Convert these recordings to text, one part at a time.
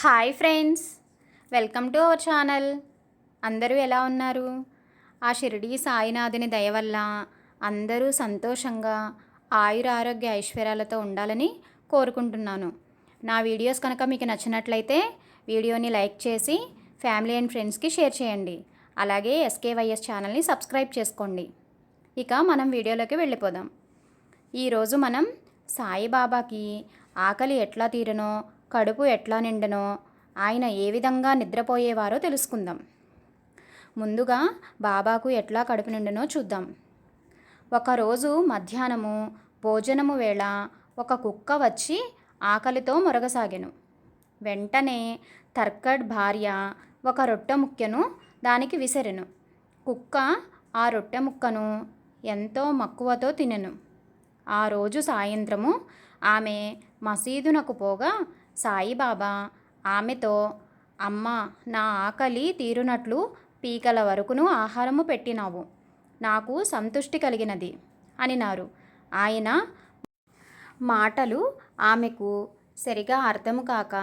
Hi friends welcome to our channel. అందరూ ఎలా ఉన్నారు? ఆ షిరిడి సాయినాథుని దయ వల్ల అందరూ సంతోషంగా ఆయుర ఆరోగ్య ఐశ్వర్యాలతో ఉండాలని కోరుకుంటున్నాను. నా వీడియోస్ కనుక మీకు నచ్చినట్లయితే వీడియోని లైక్ చేసి ఫ్యామిలీ అండ్ ఫ్రెండ్స్కి షేర్ చేయండి. అలాగే ఎస్కేవైఎస్ ఛానల్ని సబ్స్క్రైబ్ చేసుకోండి. ఇక మనం వీడియోలోకి వెళ్ళిపోదాం. ఈరోజు మనం సాయిబాబాకి ఆకలి ఎట్లా తీరనో కడుపు ఎట్లా నిండనో ఆయన ఏ విధంగా నిద్రపోయేవారో తెలుసుకుందాం. ముందుగా బాబాకు ఎట్లా కడుపు నిండనో చూద్దాం. ఒకరోజు మధ్యాహ్నము భోజనము వేళ ఒక కుక్క వచ్చి ఆకలితో మొరగసాగెను. వెంటనే తర్కడ్ భార్య ఒక రొట్టె ముక్కను దానికి విసిరెను. కుక్క ఆ రొట్టె ముక్కను ఎంతో మక్కువతో తినెను. ఆ రోజు సాయంత్రము ఆమె మసీదునకు పోగా సాయిబాబా ఆమెతో అమ్మ నా ఆకలి తీరునట్లు పీకల వరకును ఆహారము పెట్టినావు. నాకు సంతుష్టి కలిగినది అనినారు. ఆయన మాటలు ఆమెకు సరిగా అర్థము కాక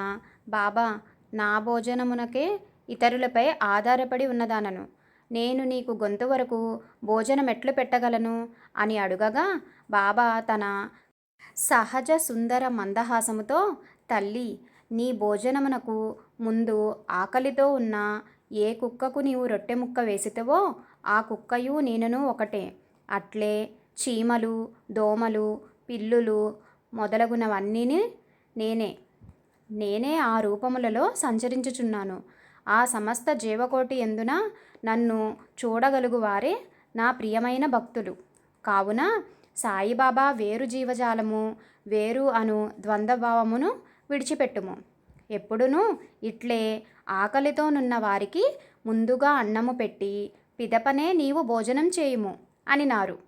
బాబా నా భోజనమునకే ఇతరులపై ఆధారపడి ఉన్నదానను. నేను నీకు గొంతు వరకు భోజనం ఎట్లు పెట్టగలను అని అడుగగా బాబా తన సహజ సుందర మందహాసముతో తల్లి నీ భోజనమునకు ముందు ఆకలితో ఉన్న ఏ కుక్కకు నీవు రొట్టె ముక్క వేసితవో ఆ కుక్కయు నేనును ఒకటే. అట్లే చీమలు దోమలు పిల్లులు మొదలగునవన్నీ నేనే. నేనే ఆ రూపములలో సంచరించుచున్నాను. ఆ సమస్త జీవకోటి ఎందున నన్ను చూడగలుగు వారే నా ప్రియమైన భక్తులు. కావున సాయిబాబా వేరు జీవజాలము వేరు అను ద్వంద్వభావమును విడిచిపెట్టుము. ఎప్పుడునూ ఇట్లే ఆకలితోనున్న వారికి ముందుగా అన్నము పెట్టి పిదపనే నీవు భోజనం చేయుము అనినారు.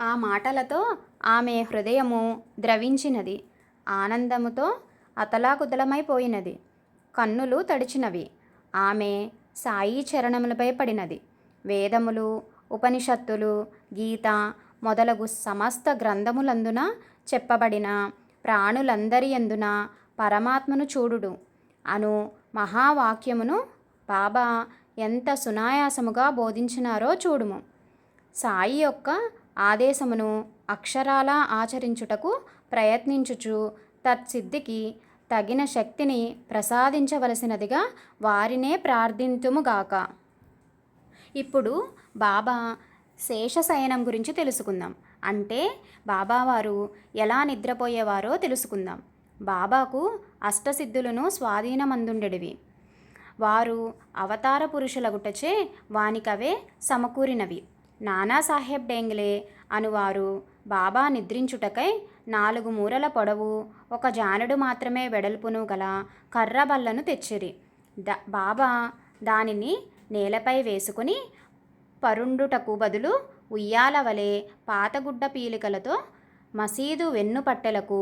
ఆ మాటలతో ఆమె హృదయము ద్రవించినది. ఆనందముతో అతలాకుతలమైపోయినది కన్నులు తడిచినవి. ఆమె సాయి చరణములపై పడినది. వేదములు ఉపనిషత్తులు గీత మొదలగు సమస్త గ్రంథములందున చెప్పబడిన ప్రాణులందరి ఎందున పరమాత్మను చూడుడు. అను మహావాక్యమును బాబా ఎంత సునాయాసముగా బోధించినారో చూడుము. సాయి యొక్క ఆదేశమును అక్షరాలా ఆచరించుటకు ప్రయత్నించుచు తత్సిద్ధికి తగిన శక్తిని ప్రసాదించవలసినదిగా వారినే ప్రార్థింతుముగాక ఇప్పుడు బాబా శేషశయనం గురించి తెలుసుకుందాం. అంటే బాబావారు ఎలా నిద్రపోయేవారో తెలుసుకుందాం. బాబాకు అష్టసిద్ధులను స్వాధీనమందుండెడివి. వారు అవతార పురుషులగుటచే వానికవే సమకూరినవి. నానాసాహెబ్ డేంగ్లే అనువారు బాబా నిద్రించుటకై నాలుగు మూరల పొడవు ఒక జానుడు మాత్రమే వెడల్పును గల కర్రబల్లను తెచ్చిరి. ద బాబా దానిని నేలపై వేసుకుని పరుండుటకు బదులు ఉయ్యాల వలె పాతగుడ్డ పీలికలతో మసీదు వెన్నుపట్టెలకు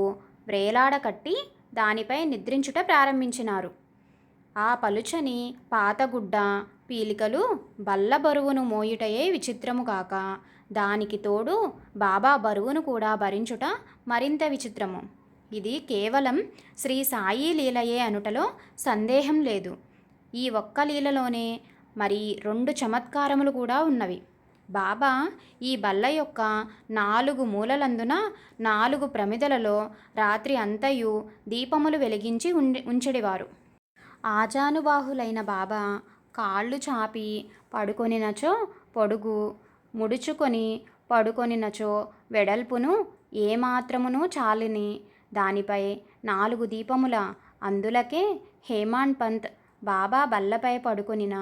వ్రేలాడ కట్టి దానిపై నిద్రించుట ప్రారంభించినారు. ఆ పలుచని పాతగుడ్డ పీలికలు బల్ల బరువును మోయుటయే విచిత్రము కాక దానికి తోడు బాబా బరువును కూడా భరించుట మరింత విచిత్రము. ఇది కేవలం శ్రీ సాయి లీలయే అనుటలో సందేహం లేదు. ఈ ఒక్క లీలలోనే మరి రెండు చమత్కారములు కూడా ఉన్నవి. బాబా ఈ బల్ల యొక్క నాలుగు మూలలందున నాలుగు ప్రమిదలలో రాత్రి అంతయు దీపములు వెలిగించి ఉండి ఉంచెడివారు. ఆజానుబాహులైన బాబా కాళ్ళు చాపి పడుకొనినచో పొడుగు ముడుచుకొని పడుకొనినచో వెడల్పును ఏమాత్రమును చాలిని. దానిపై నాలుగు దీపముల అందులకే హేమాన్ పంత్ బాబా బల్లపై పడుకొనిన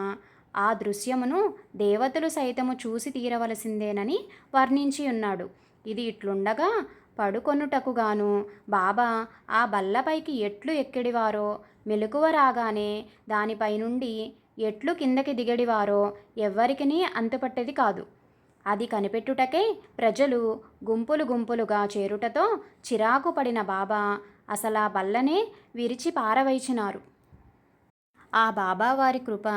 ఆ దృశ్యమును దేవతలు సైతము చూసి తీరవలసిందేనని వర్ణించి ఉన్నాడు. ఇది ఇట్లుండగా పడుకొనుటకుగాను బాబా ఆ బల్లపైకి ఎట్లు ఎక్కిడివారో? మెలకువ రాగానే దానిపై నుండి ఎట్లు కిందకి దిగడివారో ఎవ్వరికినీ అంతుపట్టేది కాదు. అది కనిపెట్టుటకే ప్రజలు గుంపులు గుంపులుగా చేరుటతో చిరాకు పడిన బాబా అసలా బల్లనే విరిచి పారవైచినారు. ఆ బాబావారి కృప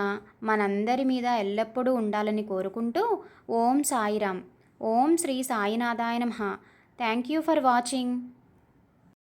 మనందరి మీద ఎల్లప్పుడూ ఉండాలని కోరుకుంటూ ఓం సాయిరామ్. ఓం శ్రీ సాయినాథాయ నమ. Thank you for watching